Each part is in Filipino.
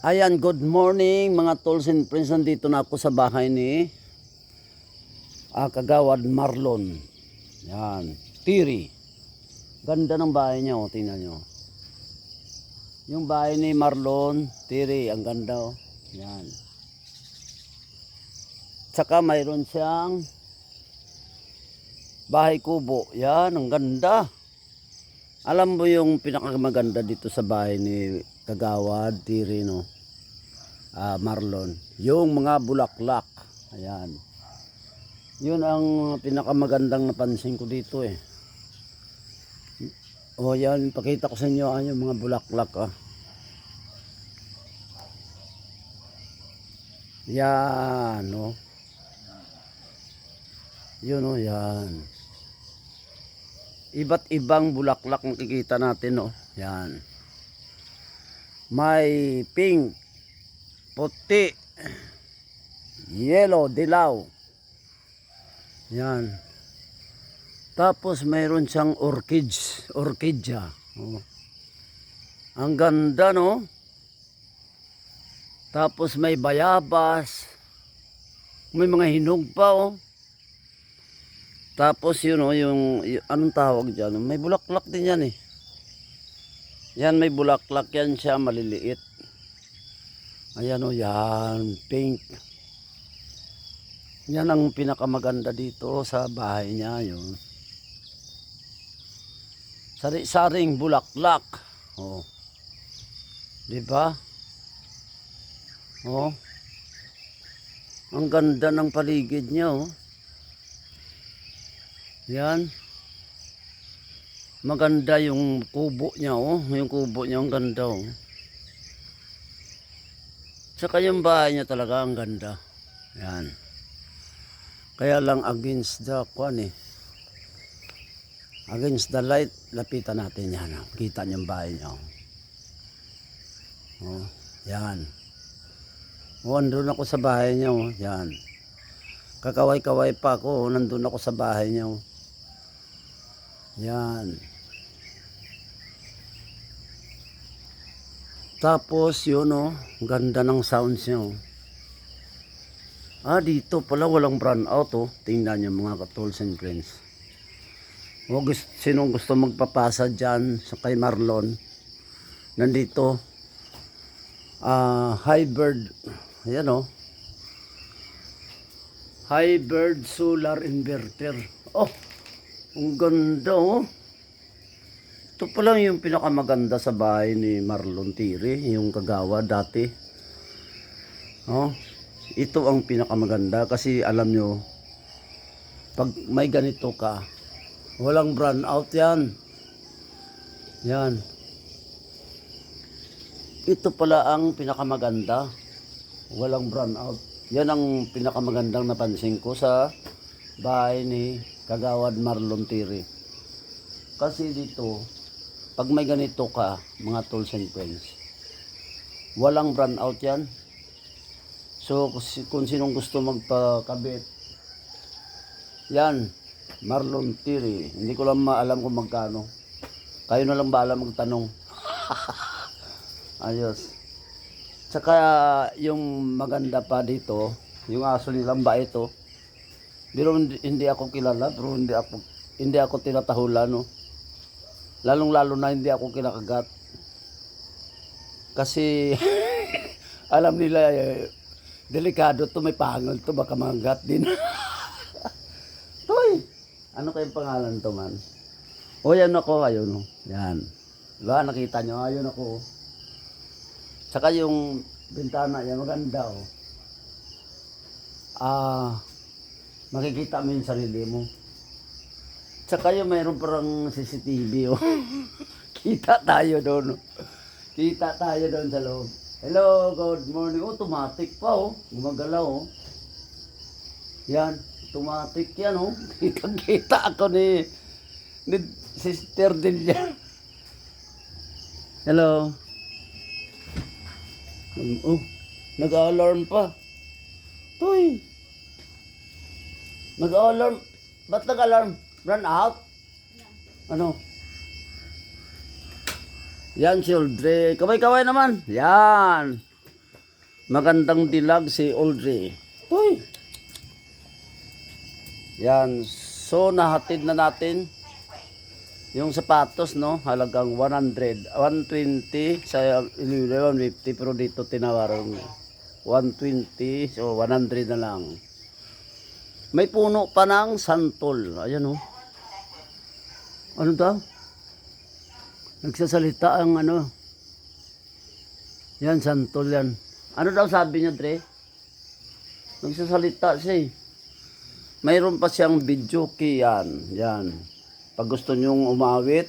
Ayan, good morning mga tools and friends. Nandito na ako sa bahay ni ah, Kagawad Marlon. Yan, Tiri. Ganda ng bahay niya, oh, tingnan nyo. Yung bahay ni Marlon, Tiri, ang ganda oh. Yan. Tsaka mayroon siyang bahay kubo. Yan, ang ganda. Alam mo yung pinakamaganda dito sa bahay ni Kagawad, Tiri, no? Ah, Marlon. Yung mga bulaklak. Ayan. Yun ang pinakamagandang napansin ko dito eh. O yan, pakita ko sa inyo ah, yung mga bulaklak ah. Yan, no? Yun, oh, yan. Iba't ibang bulaklak nakikita natin, no? Yan. May pink, puti, yellow, dilaw. Yan. Tapos mayroon siyang orchids, orchidea. Oh. Ang ganda, no? Tapos may bayabas. May mga hinog pa, oh. Tapos yun, oh, yung, y- anong tawag dyan? May bulaklak din yan, eh. Yan, may bulaklak yan siya, maliliit. Ayan, oh, yan, pink. Yan ang pinakamaganda dito sa bahay niya, yun. Sari-saring bulaklak. Oh. Di ba? Oh. Ang ganda ng paligid niya, oh. Yan. Maganda yung kubo niya, oh. Yung kubo niya, ang ganda, oh. Tsaka yung bahay niya talaga, ang ganda. Yan. Kaya lang against the, kwan eh. Against the light, lapitan natin yan. oh. Kita niyo bahay niya, oh. Oh, yan. Oh, andun ako sa bahay niya, oh. Yan. Kakaway-kaway pa ako, oh. nandun ako sa bahay niya, oh. Yan. Tapos yun oh, ganda ng sounds niya oh. Ah, dito pala walang brown out oh. Tingnan niyo mga katools and friends. O gusto, sinong gusto magpapasa dyan sa kay Marlon. Nandito. Ah, high bird. Ayan oh. Bird solar inverter. Oh, ang ganda oh. Ito pa lang yung pinakamaganda sa bahay ni Marlon Tiri, yung kagawa dati. Oh, ito ang pinakamaganda kasi alam nyo, pag may ganito ka, walang brand out yan. Yan. Ito pala ang pinakamaganda. Walang brand out. Yan ang pinakamagandang napansin ko sa bahay ni Kagawad Marlon Tiri. Kasi dito, pag may ganito ka, mga tools and friends, walang brand out yan. So, kung si- kung sinong gusto magpakabit, yan, Marlon Tiri. Hindi ko lang maalam kung magkano. Kayo na lang bahala magtanong. Ayos. Tsaka yung maganda pa dito, yung aso nilang ba ito, pero hindi, hindi ako kilala, pero hindi ako hindi ako tinatahulan, no. Lalong lalo na hindi ako kinakagat. Kasi alam nila eh, delikado to, may pangol to, baka manggat din. Toy, ano kayong pangalan to man? O yan ako, ayun no. Yan. Diba, nakita nyo, ayun ako. Tsaka yung bintana yan, maganda oh. Ah, makikita mo yung sarili mo. Tsaka yung mayroon parang CCTV oh. Kita tayo doon. oh. Kita tayo doon sa loob. Hello, good morning. Automatic pa oh. Gumagalaw oh. Yan, automatic yan oh. Kita-kita ako ni ni sister din yan. Hello. Um, Oh, nag-alarm pa. Toy. Nag-alarm. Ba't nag-alarm? Run out? Ano? Yan, children. Kaway-kaway naman. Yan. Magandang dilag si Audrey. Uy! Yan. So, nahatid na natin yung sapatos, no? Halagang 100. 120 sa Iloilo, 150. Pero dito tinawaran 120. So, 100 na lang. May puno pa ng santol. Ayan, oh. Ano daw? Nagsasalita ang ano. Yan, santol yan. Ano daw sabi niya, Dre? Nagsasalita siya eh. Mayroon pa siyang video key yan. Pag gusto nyong umawit,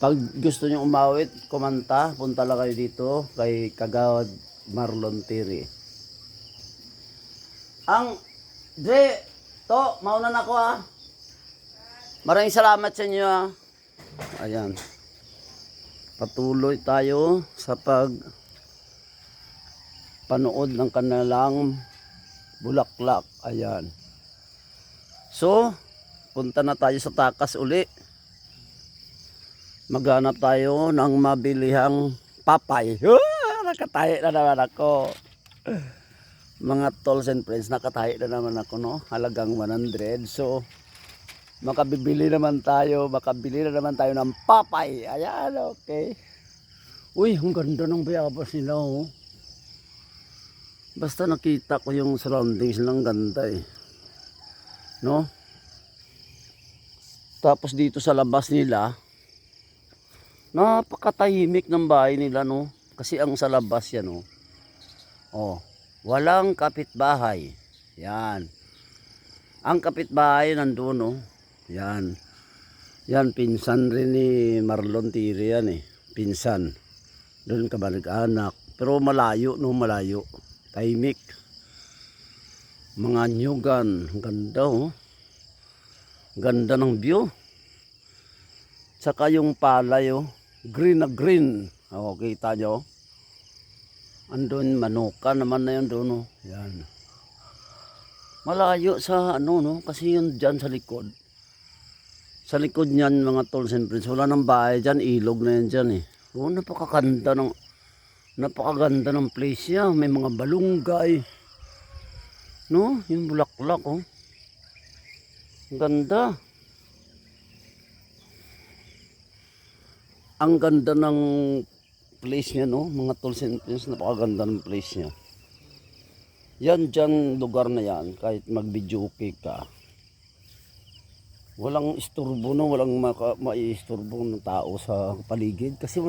pag gusto nyong umawit, kumanta, punta lang kayo dito kay Kagawad Marlon Tiri. Ang, Dre, to, mauna na ako ah. Maraming salamat sa inyo ah. Ayan. Patuloy tayo sa pag panood ng kanilang bulaklak. Ayan. So, punta na tayo sa takas uli. Maghanap tayo ng mabilihang papay. Ah, nakatahi na naman ako. Mga tolls and friends, nakatahi na naman ako, no? Halagang 100. So, makabibili naman tayo, makabili na naman tayo ng papay. Ayan, okay. Uy, ang ganda ng bayabas nila, oh. Basta nakita ko yung surroundings lang ganda eh. No? Tapos dito sa labas nila, napakatahimik ng bahay nila, no? Kasi ang sa labas yan, oh. Oh, walang kapitbahay. Yan. Ang kapitbahay nandun, no? Yan. Yan, pinsan rin ni Marlon Tiri yan eh. Pinsan. Doon ka ba nag-anak? Pero malayo, no? Malayo. Tahimik. Mga nyugan. Ganda, oh. Ganda ng view. Tsaka yung palay, oh. Green na green. O, kita nyo. Andun, manuka naman na yun doon, oh. Yan. Malayo sa ano, no? Kasi yun dyan sa likod. Sa likod niyan, mga tolls and friends, wala nang bahay dyan, ilog na yan dyan eh. Oh, napakaganda ng, napakaganda ng place niya. May mga balunggay. No? Yung bulaklak, oh. Ang ganda. Ang ganda ng place niya, no? Mga tolls and friends, napakaganda ng place niya. Yan dyan lugar na yan, kahit mag-video okay ka, walang isturbo no, walang maka, maiisturbo ng tao sa paligid. Kasi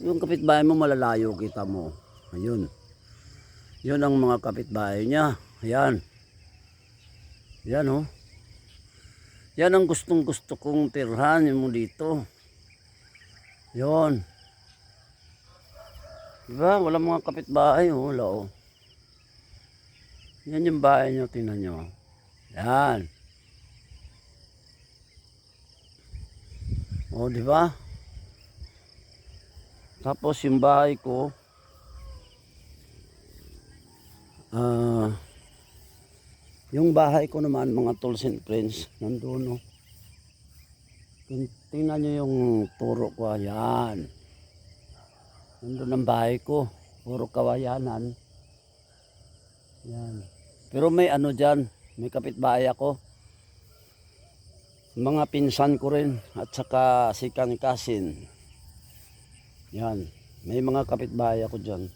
yung kapitbahay mo malalayo kita mo. Ayun. Yun ang mga kapitbahay niya. Ayan. Yan oh. Yan ang gustong gusto kong tirhan mo dito. Yon. Diba? Walang mga kapitbahay oh. Wala oh. Yan yung bahay nyo, tingnan nyo. Yan. O, di ba? Tapos yung bahay ko, ah, yung bahay ko naman, mga tools and friends, nandun, no. Tin- Tingnan nyo yung turo ko, yan. Nandun ang bahay ko, puro kawayanan. Yan. Pero may ano dyan, may kapitbahay ako. Mga pinsan ko rin at saka si Kanikasin. Yan. May mga kapitbahay ako dyan.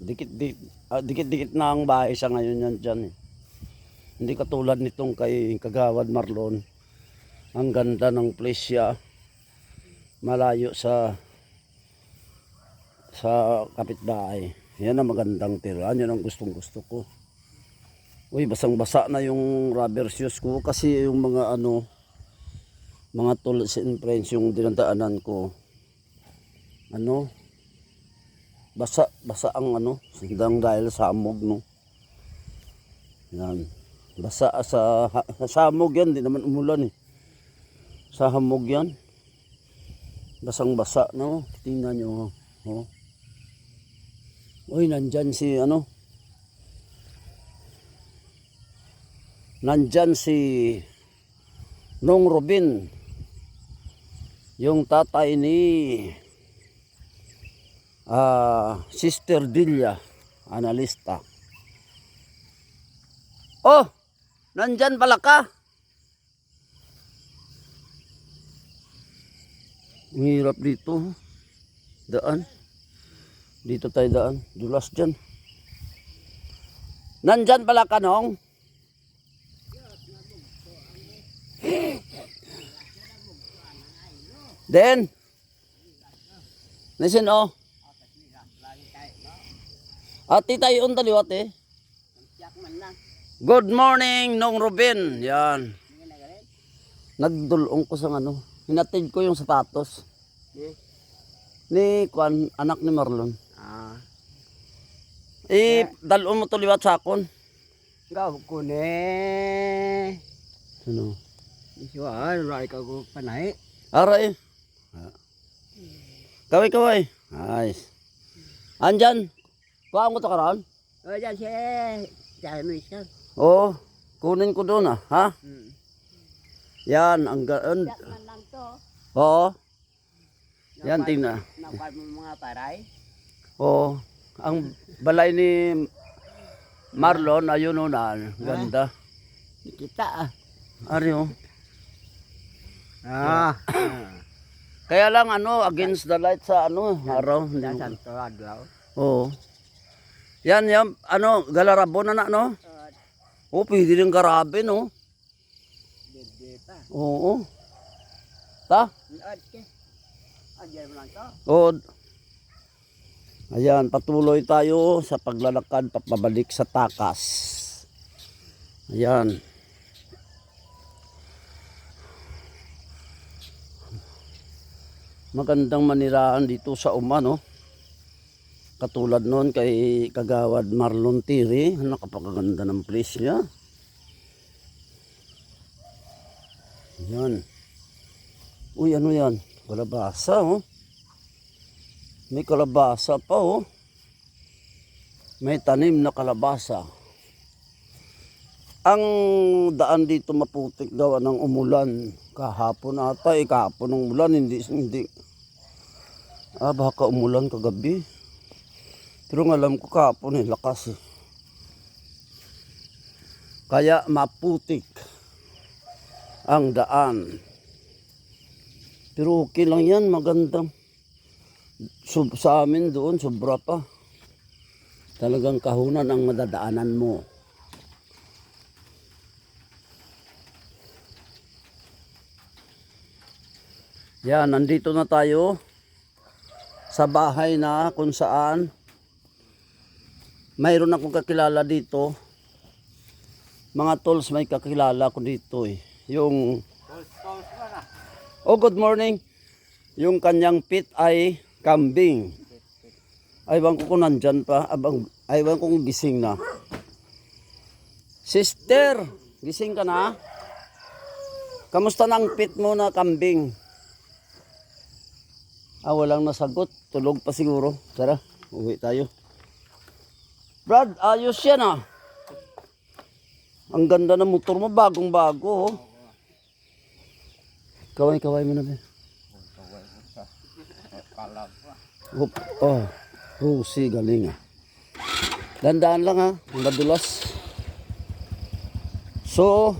Dikit, dikit, ah, dikit-dikit na ang bahay sa ngayon yan dyan eh. Hindi katulad nitong kay Kagawad Marlon. Ang ganda ng place siya. Malayo sa sa kapitbahay. Yan ang magandang tirahan. Yan ang gustong gusto ko. Uy, basang-basa na yung rubber shoes ko kasi yung mga ano, mga tools and friends yung dinadaanan ko. Ano? Basa, basa ang ano, sindang dahil sa amog, no? Yan. Basa sa, sa hamog yan, di naman umulan eh. Sa hamog yan. Basang-basa, no? Tingnan nyo, oh. Uy, nandyan si ano, nandyan si Nong Robin yung tatay ni ah, Sister Dilla, analista. Oh, nandyan pala ka. Ang hirap dito. Daan. Dito tayo daan. Dulas dyan. Nandyan pala ka, Nong? Den. Listen, oh. Ati tayo on taliwat eh. Good morning, Nong Ruben. Yan. Nagdulong ko sa ano. Hinatid ko yung sapatos. Ni Kwan, anak ni Marlon. Ah. Eh, dalon mo to liwat sa akon. Gaw ko ne. Ano? Iswa, rai ka ko panay. Aray. Ah. Kaway, kaway. Nice. Andyan. Kuhaan ko to karon? O jan si Jaya mo isa. Oo. Kunin ko doon ah. Ha? Hmm. Yan, ang gaan. Man lang to. Oo. Yan, tingnan. Nakuha mo mga paray. Oo. Ang balay ni Marlon, ayun o na. Ganda. Kita ah. Ari oh. Ah. Kaya lang ano, against the light sa ano, araw. Hindi mo- Dasan to adlaw. Oo. Yan, yan, ano, galarabo na na, no? Oo, pwede rin karabe, no? Dede pa. Oo. Ta? Oo. Ayan, patuloy tayo sa paglalakad papabalik sa takas. Ayan. Magandang maniraan dito sa Uma, no? Katulad noon kay Kagawad Marlon Tiri, napakaganda ng place niya. Ayan. Uy, ano yan? Kalabasa, oh. May kalabasa pa, oh. May tanim na kalabasa. Ang daan dito maputik gawa ng umulan. Kahapon ata, eh, kahapon ng umulan, hindi, hindi. Ah, baka umulan kagabi. Pero ang alam ko kahapon eh, lakas eh. Kaya maputik ang daan. Pero okay lang yan, magandang. Sub, sa amin doon, sobra pa. Talagang kahunan ang madadaanan mo. Yan, nandito na tayo sa bahay na kung saan mayroon akong kakilala dito. Mga tools may kakilala ko dito eh. Yung Oh, good morning. Yung kanyang pit ay kambing. Aywan ko kung nandyan pa. Abang, aywan kung gising na. Sister, gising ka na? Kamusta ng pit mo na kambing? Ah, walang nasagot. Tulog pa siguro. Tara, uwi tayo. Brad, ayos yan ah. Ang ganda ng motor mo, bagong bago oh. Kaway, kaway mo na ba? Oop, oh, Rusi, galing ah. Dandaan lang ha, madulas. So,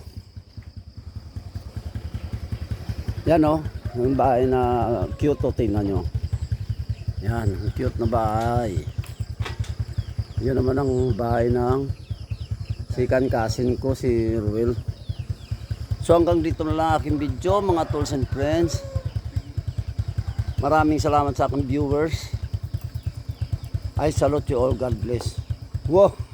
yan oh, yung bahay na cute oh, tingnan nyo. Yan, ang cute na bahay. Yan naman ang bahay ng sikan kasin ko, si Ruel. So hanggang dito na lang aking video mga tools and friends. Maraming salamat sa aking viewers. I salute you all. God bless. Wow!